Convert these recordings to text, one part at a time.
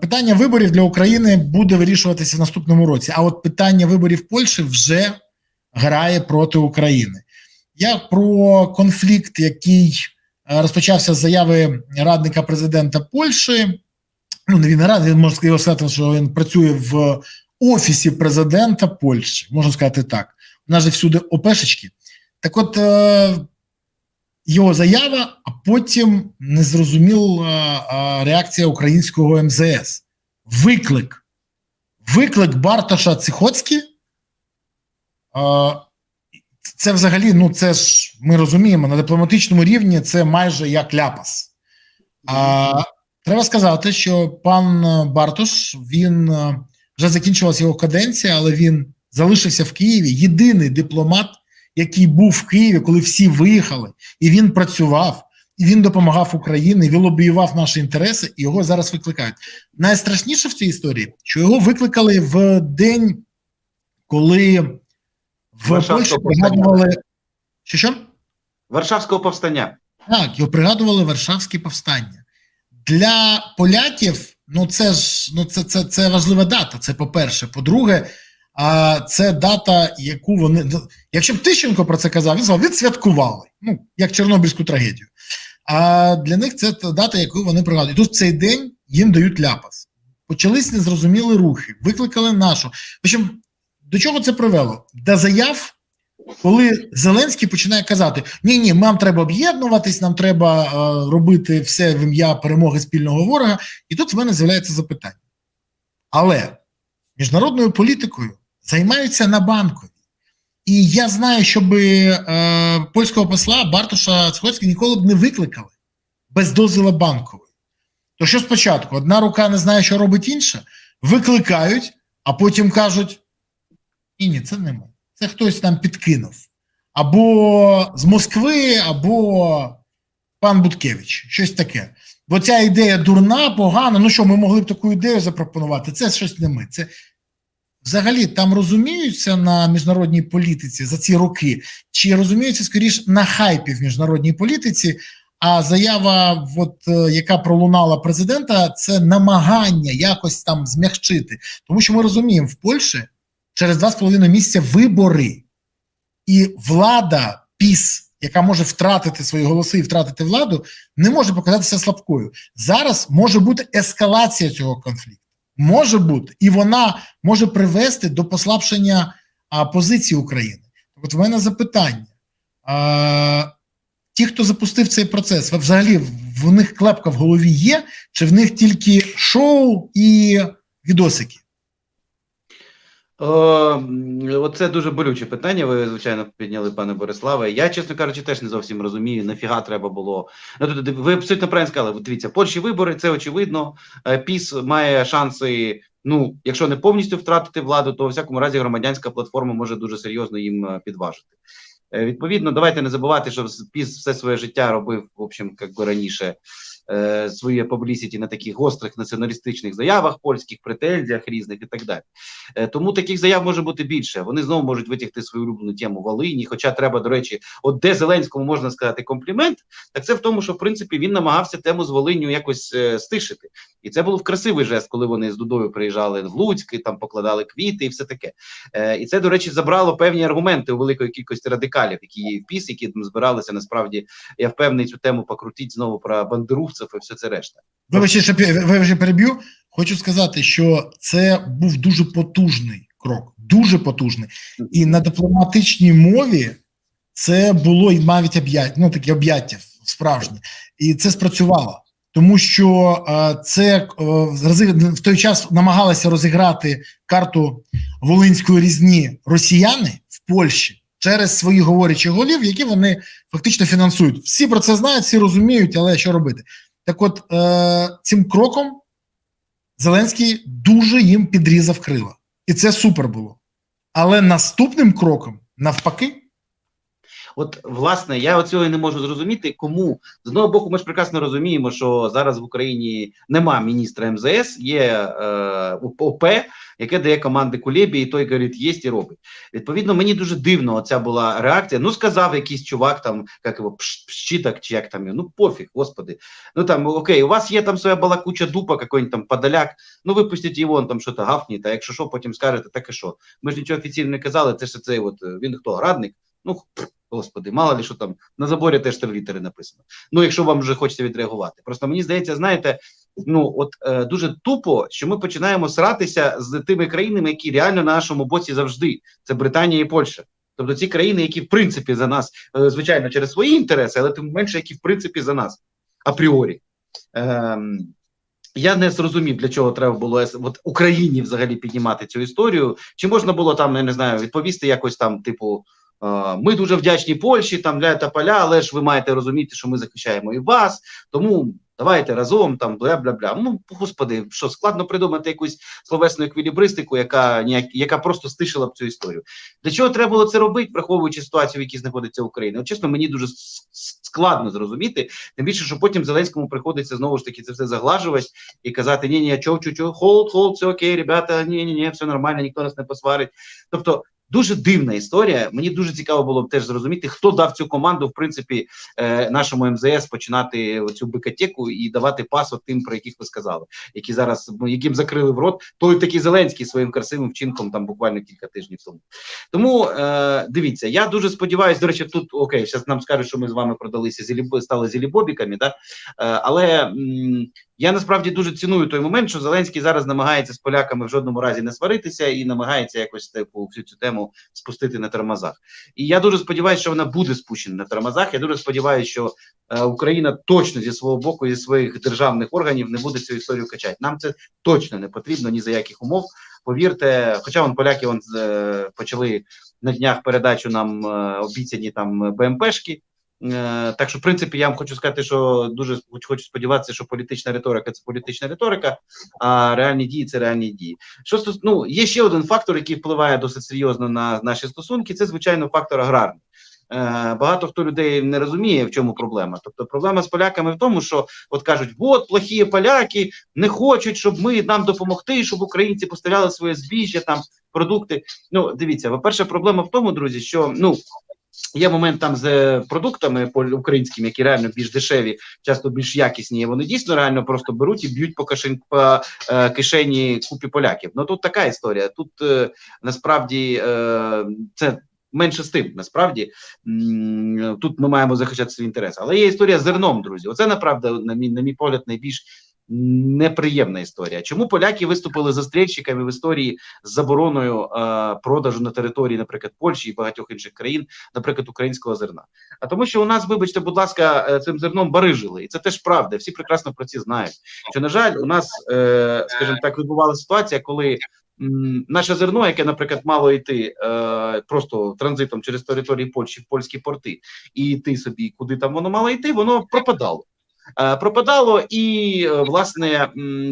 питання виборів для України буде вирішуватися в наступному році. А от питання виборів Польщі вже грає проти України. Я про конфлікт, який е, розпочався з заяви радника президента Польщі. Ну, не він радник, він його сказати, що він працює в офісі президента Польщі. Можна сказати так. У нас же всюди опешечки. Так от е, його заява, а потім незрозуміла реакція українського МЗС. Виклик. Виклик Бартоша Цихоцькі. Е, це взагалі, ну це ж ми розуміємо, на дипломатичному рівні це майже як ляпас. А треба сказати, що пан Бартош він вже закінчилася його каденція, але він залишився в Києві. Єдиний дипломат, який був в Києві, коли всі виїхали, і він працював, і він допомагав Україні, він лобіював наші інтереси, і його зараз викликають. Найстрашніше в цій історії, що його викликали в день, коли в Польщі пригадували. Що що? Варшавського повстання. Так, його пригадували Варшавські повстання. Для поляків, ну це ж ну це, це, це важлива дата. Це по-перше. По-друге, а це дата, яку вони. ну, Якщо б Тищенко про це казав, він сказав, відсвяткували. Ну, як Чорнобильську трагедію. А для них це та дата, яку вони пригадують. Тут в цей день їм дають ляпас. Почались незрозумілі рухи, викликали нашу. Причому до чого це привело? До заяв коли Зеленський починає казати: ні, ні, нам треба об'єднуватись, нам треба е, робити все в ім'я перемоги спільного ворога, і тут в мене з'являється запитання. Але міжнародною політикою займаються на банковій. І я знаю, щоб е, польського посла Бартоша Сходського ніколи б не викликали без дозволу банкової. То що спочатку одна рука не знає, що робить інша, викликають, а потім кажуть: ні, ні, це не ми. Це хтось там підкинув. Або з Москви, або пан Буткевич, щось таке. Бо ця ідея дурна, погана. Ну що, ми могли б таку ідею запропонувати? Це щось не ми. Це взагалі там розуміються на міжнародній політиці за ці роки, чи розуміються скоріш на хайпі в міжнародній політиці. А заява, от, е, яка пролунала президента, це намагання якось там змягчити. Тому що ми розуміємо, в Польщі через два з половиною місяця вибори, і влада піс, яка може втратити свої голоси і втратити владу, не може показатися слабкою. Зараз може бути ескалація цього конфлікту. Може бути, і вона може привести до послабшення а, позиції України. От в мене запитання. А, ті, хто запустив цей процес, взагалі в них клепка в голові є, чи в них тільки шоу і відосики? О, м, оце дуже болюче питання. Ви звичайно підняли, пане Бориславе. Я, чесно кажучи, теж не зовсім розумію, нафіга треба було. Ну, ви абсолютно правильно сказали. Дивіться, Польщі вибори, це очевидно. Е, Піс має шанси. Ну, якщо не повністю втратити владу, то у всякому разі громадянська платформа може дуже серйозно їм е, підважити. Е, Відповідно, давайте не забувати, що Піс все своє життя робив, в общем, як би раніше, е, своє публісіті на таких гострих націоналістичних заявах, польських претензіях різних і так далі. Е, Тому таких заяв може бути більше. Вони знову можуть витягти свою улюблену тему Волині. Хоча треба, до речі, от де Зеленському можна сказати комплімент, так це в тому, що в принципі він намагався тему з Волинню якось е, стишити. І це був красивий жест, коли вони з Дудою приїжджали в Луцьк, і там покладали квіти і все таке. І це, до речі, забрало певні аргументи у великої кількості радикалів, які є в ПІС, які там збиралися. Насправді, я впевнений, цю тему покрутіть знову про бандеровців і все це решта. Вибачте, що вибачте, переб'ю. Хочу сказати, що це був дуже потужний крок, дуже потужний. І на дипломатичній мові це було і навіть об'яття, ну таке об'яття справжнє, і це спрацювало. Тому що е, це е, в той час намагалися розіграти карту Волинської різні росіяни в Польщі через своїх говорячих голів, які вони фактично фінансують. Всі про це знають, всі розуміють, але що робити? Так от е, цим кроком Зеленський дуже їм підрізав крила. І це супер було. Але наступним кроком, навпаки, От власне, я оцього і не можу зрозуміти, кому з одного боку, ми ж прекрасно розуміємо, що зараз в Україні нема міністра МЗС, є е, ОП, яке дає команди Кулебі, і той говорить, є і робить. Відповідно, мені дуже дивно оця була реакція. Ну, сказав якийсь чувак, там як його Пщиток, чи як там ну пофіг, господи. Ну там окей, у вас є там своя балакуча дупа, какой-нибудь там подоляк. Ну випустіть його, он там що то гавкніть, а якщо що, потім скажете, так і що. Ми ж нічого офіційно не казали, це ж цей от він хто, радник? Ну, господи, мало ли що там на заборі теж три літери написано. Ну, якщо вам вже хочеться відреагувати. Просто мені здається, знаєте, ну от е, дуже тупо, що ми починаємо сратися з тими країнами, які реально на нашому боці завжди. Це Британія і Польща. Тобто ці країни, які в принципі за нас, е, звичайно, через свої інтереси, але тим менше, які в принципі за нас апріорі. Ем, я не зрозумів, для чого треба було от Україні взагалі піднімати цю історію. Чи можна було там, я не знаю, відповісти якось там, типу, е, ми дуже вдячні Польщі, там для та поля, але ж ви маєте розуміти, що ми захищаємо і вас, тому давайте разом там бля бля бля. Ну господи, що складно придумати якусь словесну еквілібристику, яка ніяк, яка просто стишила б цю історію. Для чого треба було це робити, враховуючи ситуацію, в якій знаходиться Україна? От чесно, мені дуже складно зрозуміти. Тим більше, що потім Зеленському приходиться знову ж таки це все заглажувати і казати: ні, ні, чо, чо, чо, холд, холд, все окей, ребята, ні, ні, ні, все нормально, ніхто нас не посварить. Тобто. Дуже дивна історія. Мені дуже цікаво було б теж зрозуміти, хто дав цю команду, в принципі, е, нашому МЗС починати цю бикатеку і давати пас тим, про яких ви сказали, які зараз ну, яким закрили в рот той такий Зеленський своїм красивим вчинком там буквально кілька тижнів тому. Тому е, дивіться, я дуже сподіваюся. До речі, тут окей, зараз нам скажуть, що ми з вами продалися зілі, стали зілібобіками, да? е, але я насправді дуже ціную той момент, що Зеленський зараз намагається з поляками в жодному разі не сваритися і намагається якось типу всю цю тему спустити на тормозах. І я дуже сподіваюся, що вона буде спущена на тормозах. Я дуже сподіваюся, що е, Україна точно зі свого боку, зі своїх державних органів не буде цю історію качати. Нам це точно не потрібно ні за яких умов. Повірте, хоча вон поляки вон, е, почали на днях передачу нам е, обіцяні там БМПшки. Е, Так що, в принципі, я вам хочу сказати, що дуже хочу сподіватися, що політична риторика це політична риторика, а реальні дії це реальні дії. Що стос... ну, є ще один фактор, який впливає досить серйозно на наші стосунки. Це звичайно фактор аграрний. Е, Багато хто людей не розуміє, в чому проблема. Тобто, проблема з поляками в тому, що от кажуть, от плохі поляки не хочуть, щоб ми нам допомогти, щоб українці поставляли своє збіжжя, там продукти. Ну, дивіться, по-перше, проблема в тому, друзі, що ну. Є момент там з е, продуктами українськими, які реально більш дешеві, часто більш якісні. Вони дійсно реально просто беруть і б'ють по кишень по е, кишені купі поляків. Ну тут така історія. Тут е, насправді е, це менше з тим. Насправді тут ми маємо захищати свій інтерес. Але є історія з зерном, друзі. Оце направда, на мій, на мій погляд, найбільш неприємна історія. Чому поляки виступили застрільщиками в історії з забороною е, продажу на території, наприклад, Польщі і багатьох інших країн, наприклад, українського зерна? А тому, що у нас, вибачте, будь ласка, е, цим зерном барижили, і це теж правда. Всі прекрасно про це знають. Що на жаль, у нас, е, скажімо так, відбувалася ситуація, коли. Наше зерно, яке, наприклад, мало йти е, просто транзитом через території Польщі в польські порти, і йти собі, куди там воно мало йти, воно пропадало. Е, пропадало і е, власне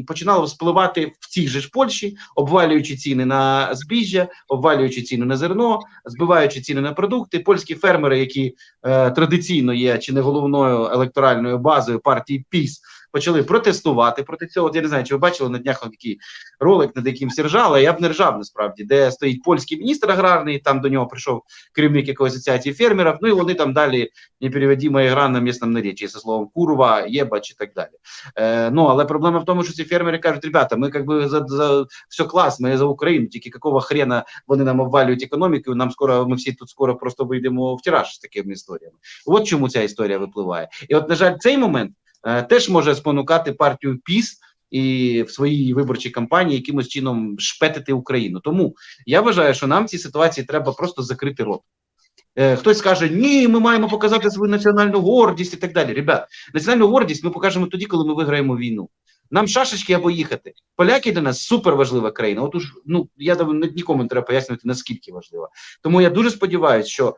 починало спливати в цій же ж Польщі, обвалюючи ціни на збіжжя, обвалюючи ціни на зерно, збиваючи ціни на продукти. Польські фермери, які е, традиційно є чи не головною електоральною базою партії ПІС, почали протестувати проти цього. От я не знаю, чи ви бачили на днях такий ролик, над яким всі ржали. Я б не ржав насправді, де стоїть польський міністр аграрний. Там до нього прийшов керівник якоїсь асоціації фермерів. Ну і вони там далі непереводима ігра на місцевому наречі, зі словом курва, єбач і так далі. Е, ну але проблема в тому, що ці фермери кажуть, ребята, ми як би за, за все клас, ми за Україну, тільки якого хрена вони нам обвалюють економіку. Нам скоро ми всі тут скоро просто вийдемо в тираж з такими історіями. От чому ця історія випливає. І от, на жаль, цей момент теж може спонукати партію ПІС. І в своїй виборчій кампанії якимось чином шпетити Україну. Тому я вважаю, що нам в цій ситуації треба просто закрити рот. Е, Хтось скаже, ні, ми маємо показати свою національну гордість і так далі. Ребят, національну гордість ми покажемо тоді, коли ми виграємо війну. Нам шашечки або їхати. Поляки для нас супер важлива країна. От уж ну я думаю, нікому не треба пояснювати наскільки важлива. Тому я дуже сподіваюся, що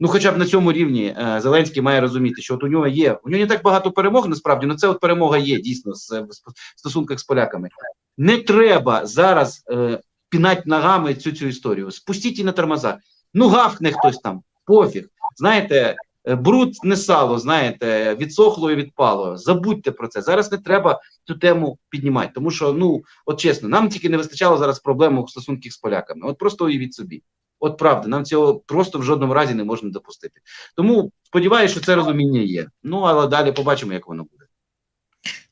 ну, хоча б на цьому рівні е, Зеленський має розуміти, що от у нього є. У нього не так багато перемог, насправді, але це от перемога є дійсно з, в стосунках з поляками. Не треба зараз е, пінати ногами цю цю історію. Спустіть її на тормоза. Ну, гавкне хтось там, пофіг. знаєте, е, бруд не сало, знаєте, відсохло і відпало. Забудьте про це. Зараз не треба цю тему піднімати, тому що, ну, от чесно, нам тільки не вистачало зараз проблем у стосунках з поляками. От просто уявіть собі. От правда, нам цього просто в жодному разі не можна допустити. Тому сподіваюся, що це розуміння є. Ну але далі побачимо, як воно буде.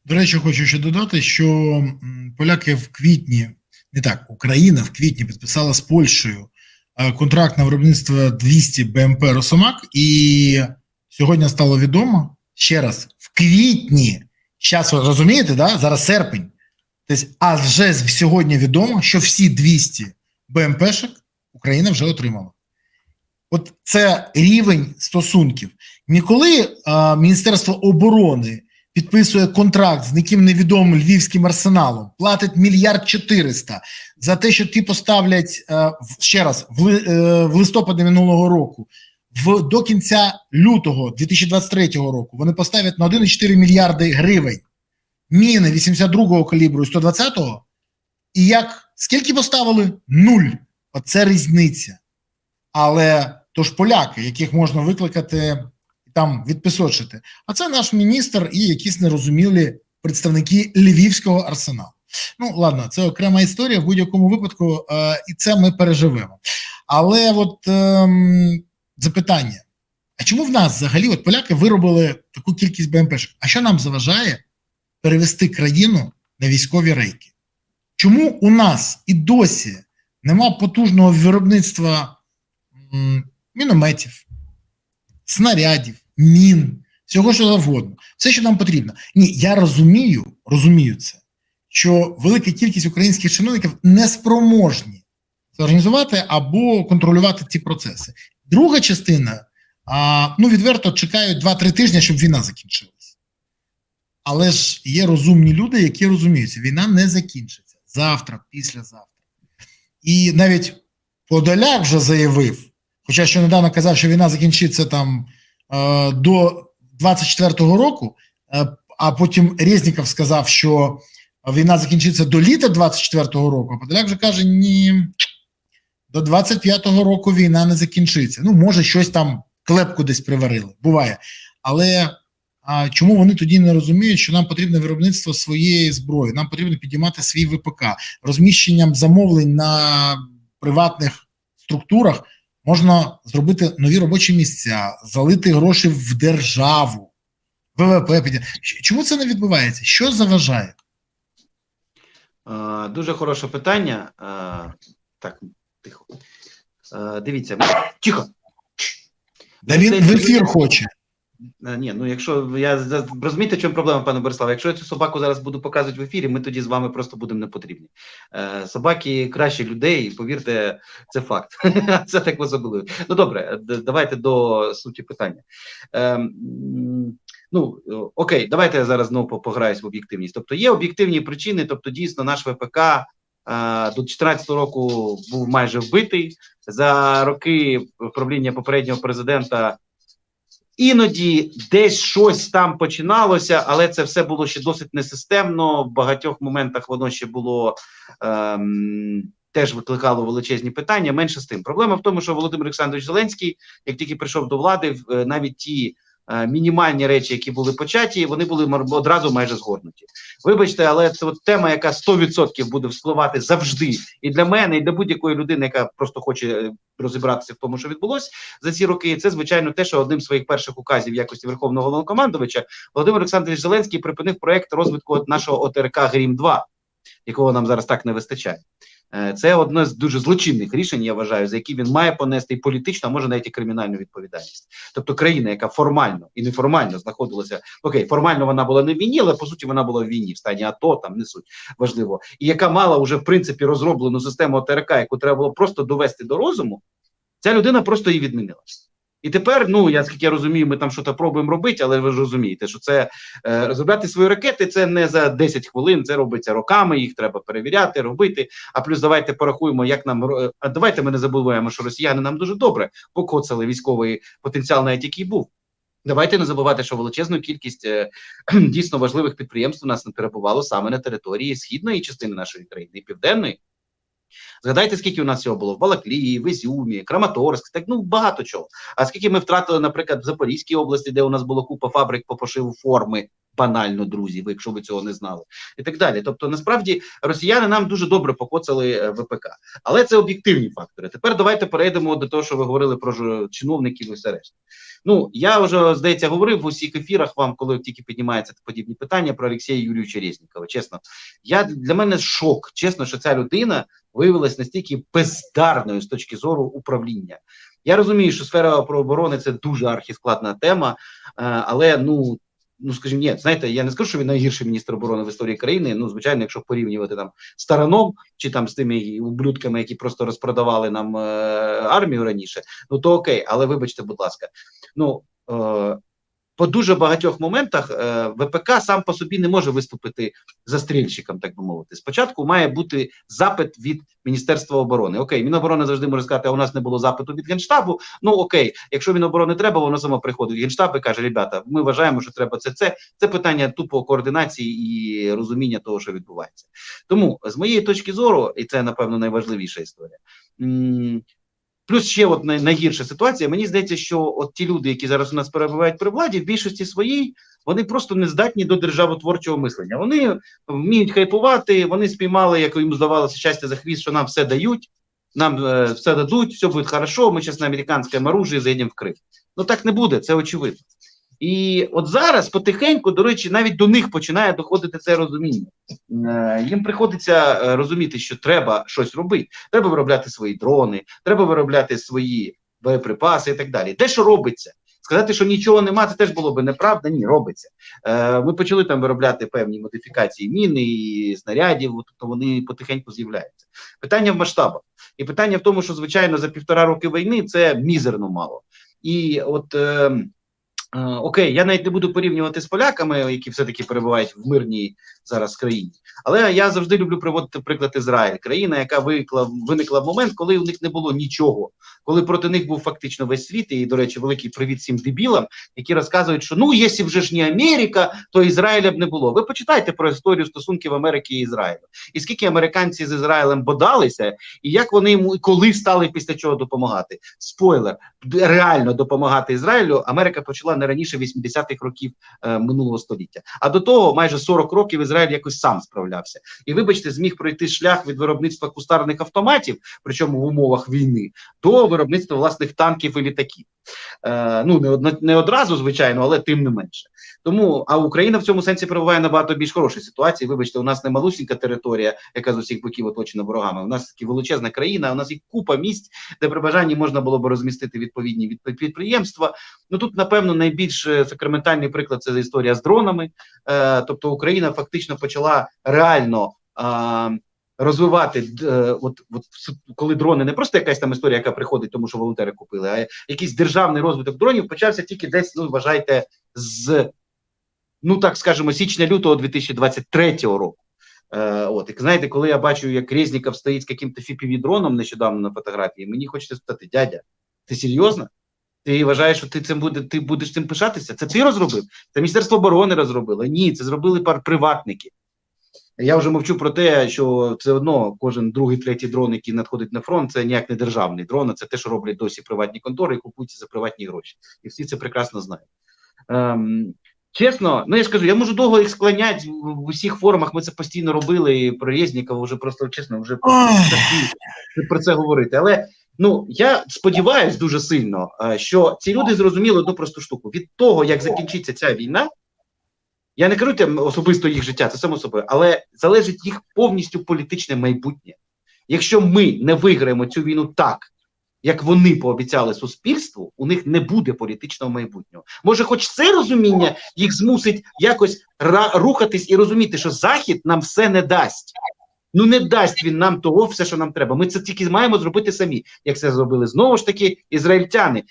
До речі, хочу ще додати, що поляки в квітні, не так, Україна в квітні підписала з Польщею е, контракт на виробництво 200 БМП Росомак, і сьогодні стало відомо ще раз в квітні. Зараз ви розумієте, да? зараз серпень. Тобто, а вже сьогодні відомо, що всі 200 БМПшок Україна вже отримала. От це рівень стосунків. Ніколи а, Міністерство оборони підписує контракт з яким невідомим львівським арсеналом, платить мільярд чотириста за те, що ті поставлять е, в- ще раз в, ли- е, в листопаді минулого року. В до кінця лютого 2023 року вони поставлять на 1,4 мільярди гривень міни 82-го калібру і 120-го. І як скільки поставили? Нуль. Оце різниця. Але то ж поляки, яких можна викликати там відписочити. А це наш міністр і якісь нерозумілі представники львівського арсеналу. Ну ладно, це окрема історія в будь-якому випадку, е, і це ми переживемо. Але от ем, запитання: а чому в нас взагалі от поляки виробили таку кількість БМПшок? А що нам заважає перевести країну на військові рейки? Чому у нас і досі нема потужного виробництва мінометів, снарядів, мін, всього що завгодно, все, що нам потрібно. Ні, я розумію, розумію це, що велика кількість українських чиновників не спроможні організувати або контролювати ці процеси. Друга частина, а, ну відверто чекають 2-3 тижні, щоб війна закінчилась. Але ж є розумні люди, які розуміються, війна не закінчиться завтра, післязавтра. І навіть Подоляк вже заявив, хоча що недавно казав, що війна закінчиться там е, до 24-го року, е, а потім Резніков сказав, що війна закінчиться до літа 24-го року. А Подоляк вже каже: ні, до 25-го року війна не закінчиться. Ну, може, щось там клепку десь приварили, буває. Але а, чому вони тоді не розуміють, що нам потрібне виробництво своєї зброї? Нам потрібно підіймати свій ВПК розміщенням замовлень на приватних структурах можна зробити нові робочі місця, залити гроші в державу, ВВП підняти. Чому це не відбувається? Що заважає? Е, Дуже хороше питання. Е, Так, тихо. Е, Дивіться, тихо. Да він в ефір хоче. Е, Ні, ну якщо я розумієте, в чому проблема, пане Бориславе? Якщо я цю собаку зараз буду показувати в ефірі, ми тоді з вами просто будемо не потрібні. Е, собаки краще людей, повірте, це факт. це так ви забули. Ну добре, давайте до суті питання. Е, ну окей, давайте я зараз знову по- пограюсь в об'єктивність. Тобто є об'єктивні причини, тобто дійсно наш ВПК. е, До 2014 року був майже вбитий за роки правління попереднього президента Іноді десь щось там починалося, але це все було ще досить несистемно. В багатьох моментах воно ще було ем, теж викликало величезні питання. Менше з тим. Проблема в тому, що Володимир Олександрович Зеленський, як тільки прийшов до влади, е, навіть ті мінімальні речі, які були початі, вони були одразу майже згорнуті. Вибачте, але це от тема, яка 100% буде вспливати завжди і для мене, і для будь-якої людини, яка просто хоче е, розібратися в тому, що відбулося за ці роки. Це звичайно те, що одним з своїх перших указів якості верховного головнокомандувача Володимир Олександрович Зеленський припинив проект розвитку нашого ОТРК Грім 2 якого нам зараз так не вистачає. Е, Це одне з дуже злочинних рішень, я вважаю, за які він має понести і політичну, а може навіть і кримінальну відповідальність. Тобто країна, яка формально і неформально знаходилася, окей, формально вона була не в війні, але по суті вона була в війні, в стані АТО, там не суть важливо, і яка мала вже в принципі розроблену систему ОТРК, яку треба було просто довести до розуму, ця людина просто її відмінила. І тепер, ну я скільки я розумію, ми там щось пробуємо робити, але ви ж розумієте, що це е, розробляти свої ракети це не за 10 хвилин, це робиться роками, їх треба перевіряти, робити. А плюс давайте порахуємо, як нам а давайте ми не забуваємо, що росіяни нам дуже добре покоцали військовий потенціал, навіть який був. Давайте не забувати, що величезну кількість е, дійсно важливих підприємств у нас не перебувало саме на території східної частини нашої країни і південної. Згадайте, скільки у нас цього було в Балаклії, в Ізюмі, Краматорськ, так ну багато чого. А скільки ми втратили, наприклад, в Запорізькій області, де у нас було купа фабрик по пошиву форми, банально, друзі, ви, якщо ви цього не знали, і так далі. Тобто, насправді, росіяни нам дуже добре покоцали е, ВПК, але це об'єктивні фактори. Тепер давайте перейдемо до того, що ви говорили про чиновників і все решта. Ну я вже здається говорив в усіх ефірах вам, коли тільки піднімаються подібні питання про Олексія Юрійовича Резнікова. Чесно, я для мене шок, чесно, що ця людина виявилась настільки бездарною з точки зору управління. Я розумію, що сфера оборони це дуже архіскладна тема, е, але ну. Ну, скажімо, ні, знаєте, я не скажу, що він найгірший міністр оборони в історії країни. Ну, звичайно, якщо порівнювати там з Тараном чи там з тими ублюдками, які просто розпродавали нам е, армію раніше, ну то окей, але вибачте, будь ласка, ну е, по дуже багатьох моментах е, ВПК сам по собі не може виступити застрільщиком, так би мовити. Спочатку має бути запит від Міністерства оборони. Окей, Міноборони завжди може сказати, а у нас не було запиту від Генштабу. Ну окей, якщо Міноборони треба, воно само приходить Генштаб і каже: ребята, ми вважаємо, що треба це. Це це питання тупо координації і розуміння того, що відбувається. Тому з моєї точки зору, і це напевно найважливіша історія. Плюс ще от най- найгірша ситуація. Мені здається, що от ті люди, які зараз у нас перебувають при владі, в більшості своїй вони просто не здатні до державотворчого мислення. Вони вміють хайпувати, вони спіймали, як їм здавалося, щастя за хвіст, що нам все дають, нам е, все дадуть, все буде хорошо. Ми зараз на американському оружии зайдемо в Крим. Ну так не буде, це очевидно. І от зараз потихеньку, до речі, навіть до них починає доходити це розуміння. Е, Їм приходиться е, розуміти, що треба щось робити. Треба виробляти свої дрони, треба виробляти свої боєприпаси і так далі. Де що робиться? Сказати, що нічого нема, це теж було би неправда. Ні, робиться. Е, Ми почали там виробляти певні модифікації міни і снарядів, тобто вони потихеньку з'являються. Питання в масштабах. І питання в тому, що звичайно за півтора роки війни це мізерно мало. І от. Е, Окей, я навіть не буду порівнювати з поляками, які все-таки перебувають в мирній зараз країні. Але я завжди люблю приводити приклад Ізраїль, країна, яка виникла, виникла в момент, коли у них не було нічого, коли проти них був фактично весь світ. І, до речі, великий привіт всім дебілам, які розказують, що ну, якщо вже ж не Америка, то Ізраїля б не було. Ви почитайте про історію стосунків Америки і Ізраїлю. І скільки американці з Ізраїлем бодалися, і як вони йому і коли стали після чого допомагати. Спойлер, реально допомагати Ізраїлю Америка почала не раніше 80-х років е, минулого століття. А до того майже 40 років Ізраїль якось сам справлявся. І вибачте, зміг пройти шлях від виробництва кустарних автоматів, причому в умовах війни, до виробництва власних танків і літаків. Е, ну не одно, не одразу, звичайно, але тим не менше. Тому а Україна в цьому сенсі перебуває набагато більш хорошій ситуації. Вибачте, у нас не малусінька територія, яка з усіх боків оточена ворогами. У нас таки величезна країна. У нас є купа місць, де при бажанні можна було б розмістити відповідні від- підприємства. Ну тут, напевно, найбільш е, сакраментальний приклад це історія з дронами. Е, тобто Україна фактично почала реально. Розвивати е, от, от коли дрони не просто якась там історія, яка приходить, тому що волонтери купили, а якийсь державний розвиток дронів почався тільки десь, ну вважайте, з ну так скажемо, січня-лютого 2023 року. Е, от, і знаєте, коли я бачу, як Резніков стоїть з яким-то fpv дроном нещодавно на фотографії, мені хочеться спитати, дядя, ти серйозно? Ти вважаєш, що ти цим буде, ти будеш цим пишатися? Це ти розробив? Це Міністерство оборони розробило? Ні, це зробили пар приватники. Я вже мовчу про те, що все одно кожен другий, третій дрон, який надходить на фронт, це ніяк не державний дрон, а це те, що роблять досі приватні контори і купуються за приватні гроші. І всі це прекрасно знають. Ем, чесно, ну я ж кажу, я можу довго їх склоняти в, в усіх формах. Ми це постійно робили. І про Резнікова вже просто чесно, вже про це говорити. Але ну я сподіваюся дуже сильно, е, що ці люди зрозуміли одну просту штуку: від того, як закінчиться ця війна. Я не кажу там особисто їх життя, це само собою, але залежить їх повністю політичне майбутнє. Якщо ми не виграємо цю війну так, як вони пообіцяли суспільству, у них не буде політичного майбутнього. Може, хоч це розуміння їх змусить якось рухатись і розуміти, що Захід нам все не дасть. Ну не дасть він нам того, все, що нам треба. Ми це тільки маємо зробити самі, як це зробили знову ж таки ізраїльтяни.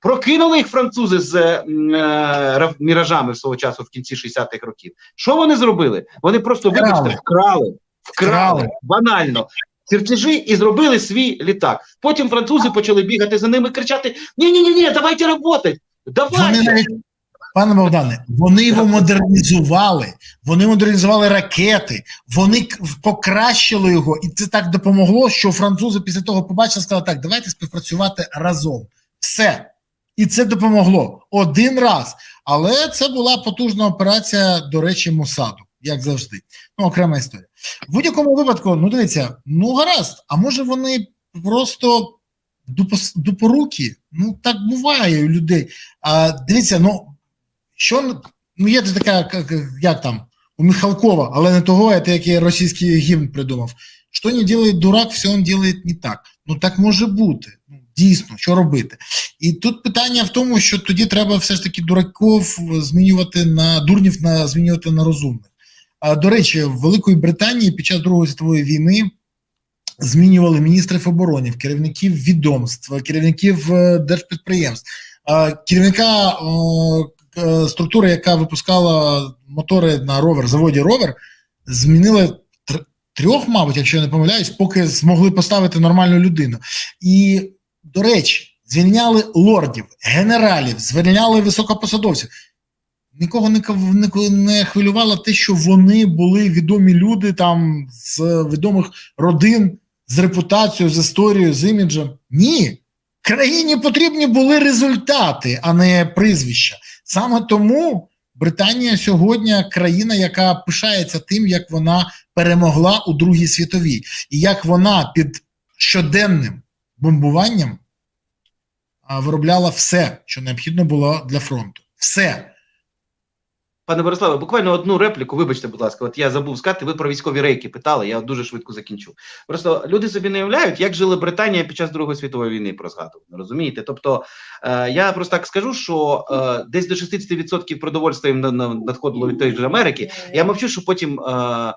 Прокинули їх французи з е, е, міражами свого часу в кінці 60-х років. Що вони зробили? Вони просто Вкрали. вибачте, вкрали, вкрали, банально. Чертежі і зробили свій літак. Потім французи почали бігати за ними, кричати: Ні, ні, ні, ні, давайте працювати. Вони Давайте. навіть Пане Богдане, вони його модернізували, вони модернізували ракети, вони покращили його, і це так допомогло, що французи після того побачили, сказали, так, давайте співпрацювати разом. Все. І це допомогло один раз. Але це була потужна операція, до речі, Мосаду, як завжди. Ну, окрема історія. В будь-якому випадку, ну дивіться, ну гаразд, а може вони просто дупорукі? Ну, так буває у людей. А, дивіться, ну що ну є така, як там, у Михалкова, але не того, це який російський гімн придумав. Що не делает дурак, все він делает не так. Ну так може бути. Ну, дійсно, що робити? І тут питання в тому, що тоді треба все ж таки дураків змінювати на дурнів на змінювати на розумних. А, до речі, в Великої Британії під час Другої світової війни змінювали міністрів оборони, керівників відомств, керівників е, держпідприємств, керівника е, структури, яка випускала мотори на ровер, заводі ровер, змінили трьох, мабуть, якщо я не помиляюсь, поки змогли поставити нормальну людину. І, до речі, звільняли лордів, генералів, звільняли високопосадовців. Нікого не, не хвилювало те, що вони були відомі люди там з відомих родин, з репутацією, з історією, з іміджем. Ні. Країні потрібні були результати, а не прізвища. Саме тому Британія сьогодні країна, яка пишається тим, як вона перемогла у Другій світовій, і як вона під щоденним бомбуванням виробляла все, що необхідно було для фронту. Все. Пане Бориславе, буквально одну репліку, вибачте, будь ласка, от я забув сказати, ви про військові рейки питали, я дуже швидко закінчу. Просто люди собі не уявляють, як жила Британія під час Другої світової війни про згадували, розумієте? Тобто е, я просто так скажу, що е, десь до 60% продовольства їм на- на- надходило від тої ж Америки. Я мовчу, що потім е,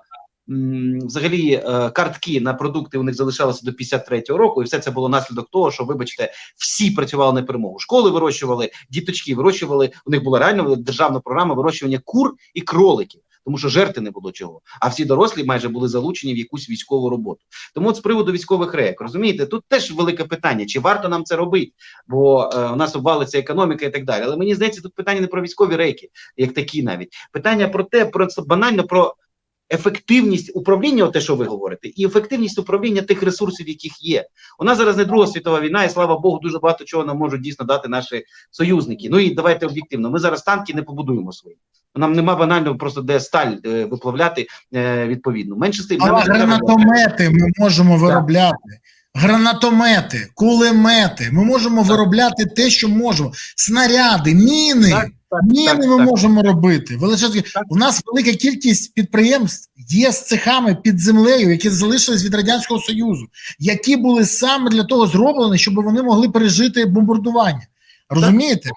взагалі е, картки на продукти у них залишалися до 53-го року, і все це було наслідок того, що, вибачте, всі працювали на перемогу. Школи вирощували, діточки вирощували. У них була реально державна програма вирощування кур і кроликів. Тому що жерти не було чого, а всі дорослі майже були залучені в якусь військову роботу. Тому от з приводу військових рейк, розумієте, тут теж велике питання, чи варто нам це робити, бо е, у нас обвалиться економіка і так далі. Але мені здається, тут питання не про військові рейки, як такі навіть питання про те, просто банально про ефективність управління, те, що ви говорите, і ефективність управління тих ресурсів, яких є. У нас зараз не Друга світова війна, і слава Богу, дуже багато чого нам можуть дійсно дати наші союзники. Ну і давайте об'єктивно. Ми зараз танки не побудуємо свої. Нам нема банально просто де сталь е, виплавляти е, відповідно. Менше тим Але гранатомети ми можемо виробляти. Гранатомети, кулемети. Ми можемо виробляти те, що можемо. Снаряди, міни. Так, так, Міни так, ми так. можемо робити. Величезні. У нас велика кількість підприємств є з цехами під землею, які залишились від Радянського Союзу, які були саме для того зроблені, щоб вони могли пережити бомбардування. Розумієте?